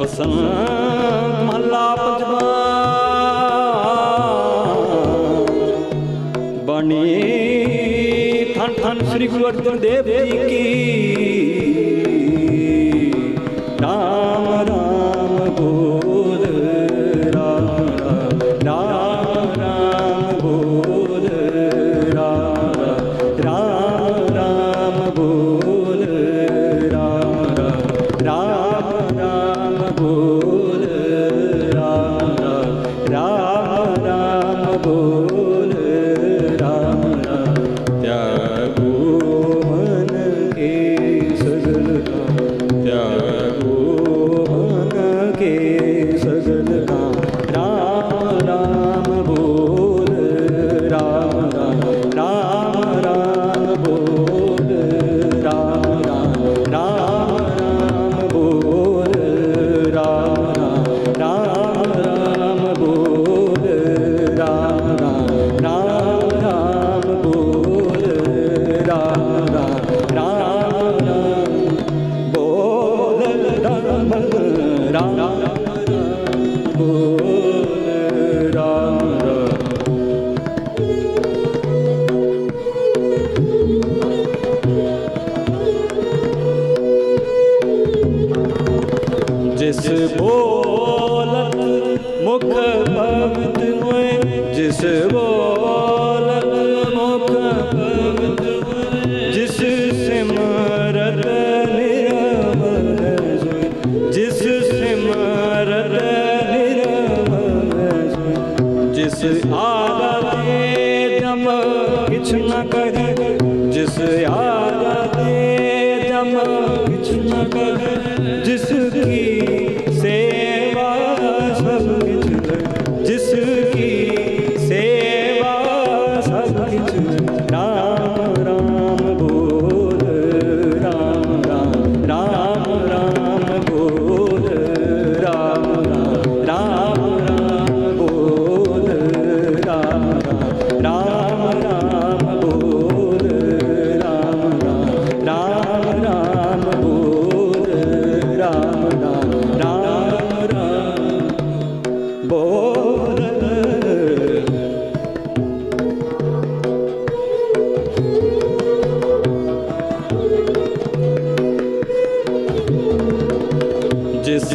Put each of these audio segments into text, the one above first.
ਬਸੰਤ ਮਹਲਾ ਪੰਜਵਾ। ਬਣੀ ਥਨ ਥਨ ਸ੍ਰੀ ਗੁਰੂ ਅਰਜਨ ਦੇਵ ਜੀ ਕੀ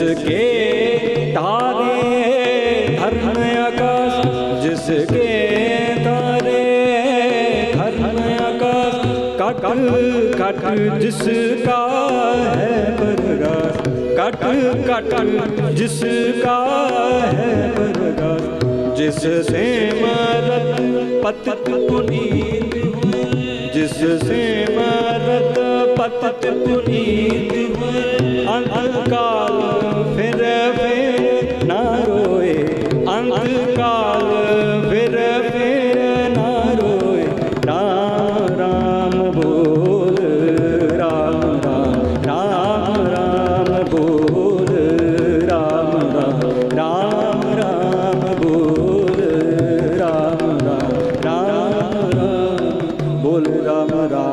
जिसके तारे धर्म आकाश जिसके तारे धर्म आकाश कटल कटल जिसका है परगास कटल कटल जिसका है परगास जिससे मरत पतित पुनीत जिससे मरत ਪਤਿਤ ਪੁਨੀਤ ਅੰਤ ਕਾਲ ਫਿਰ ਫਿਰ ਨਾ ਰੋਏ। ਨਾ ਰੋਏ। ਰਾਮ ਰਾਮ ਬੋਲ, ਰਾਮ ਰਾਮ। ਰਾਮ ਬੋਲ, ਰਾਮ ਰਾਮ। ਰਾਮ ਬੋਲ ਰਾਮ ਰਾਮ ਬੋਲ, ਰਾਮ ਰਾਮ।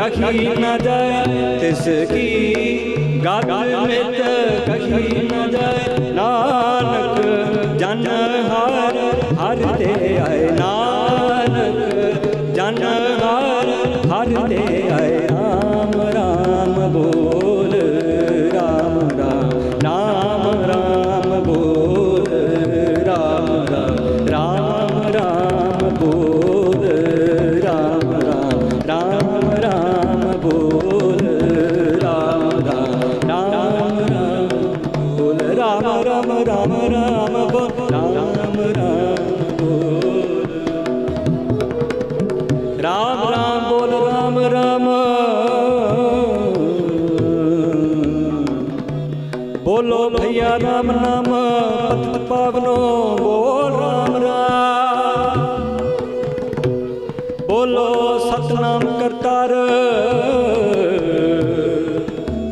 कही न जाए तिसकी गात मित कही न जाए नानक जन हार हर दे आए नानक जन हार हर दे आए राम राम बोल राम राम राम राम बोल ਰਾਮ ਰਾਮ ਬੋਲ ਰਾਮ ਰਾਮ। ਬੋਲੋ ਭਈਆ ਰਾਮ ਨਾਮ ਪਤ ਪਾਵਨੋ, ਬੋਲ ਰਾਮ ਰਾਮ। ਬੋਲੋ ਸਤਨਾਮ ਕਰਤਾਰ।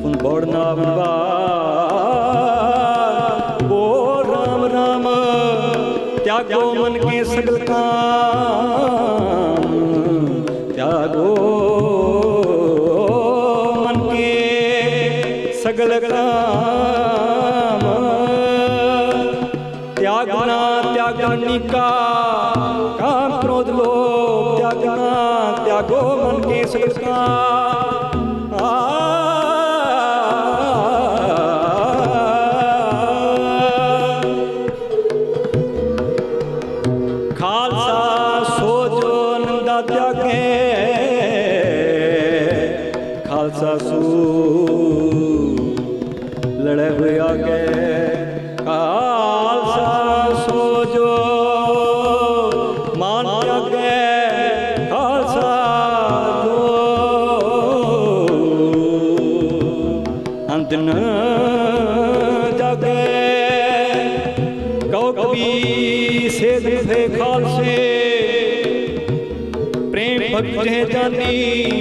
ਹੁਣ ਬੋੜ ਨਾਮ ਬਾ ਰਾਮ ਰਾਮ। ਤਿਆਗੋ ਮਨ ਕੇ ਸਗਲ ਕਾ। त्यागनी का काम क्रोध लोभ त्यागना त्यागो मन के सगल काम ਅੰਤਨ ਜਾਗੇ। ਕਉ ਕਬੀ ਸੇ ਦਿਸੇ ਖਾਲਸੇ ਪ੍ਰੇਮ ਭਗਤ ਜਹ ਜਾਨੀ।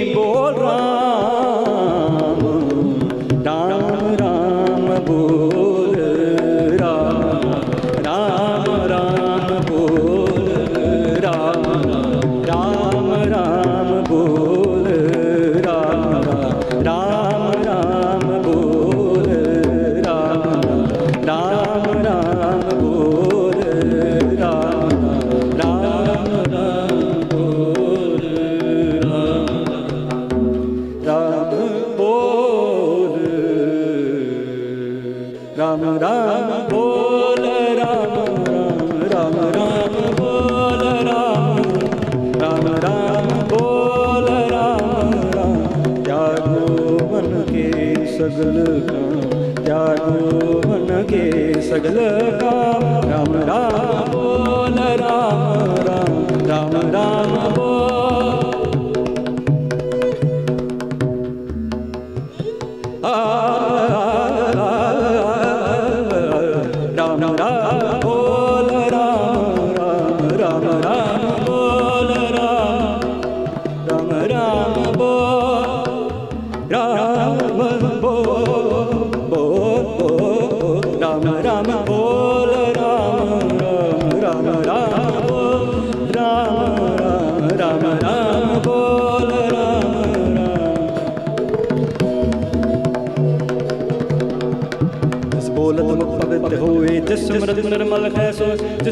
सगल काम त्यागो मन के सगल काम राम राम बोल राम राम राम राम बोल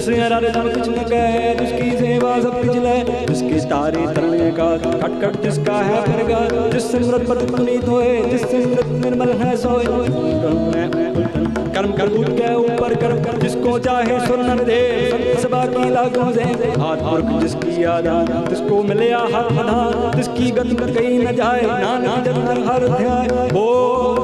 जिसने रारे धन कुछ न कहे जिसकी सेवा सब पिछले जिसकी तारी तरने का खटखट जिसका है फरगा जिस सिमरत पर पुनीत होए जिस सिमरत निर्मल है सोए कर्म कर दूध के ऊपर कर्म कर जिसको चाहे सुनर दे सभा की लागों से हाथ पुरख जिसकी आदान जिसको मिले हाथ मधान जिसकी गति कहीं न जाए नानक जन हर ध्यान बोल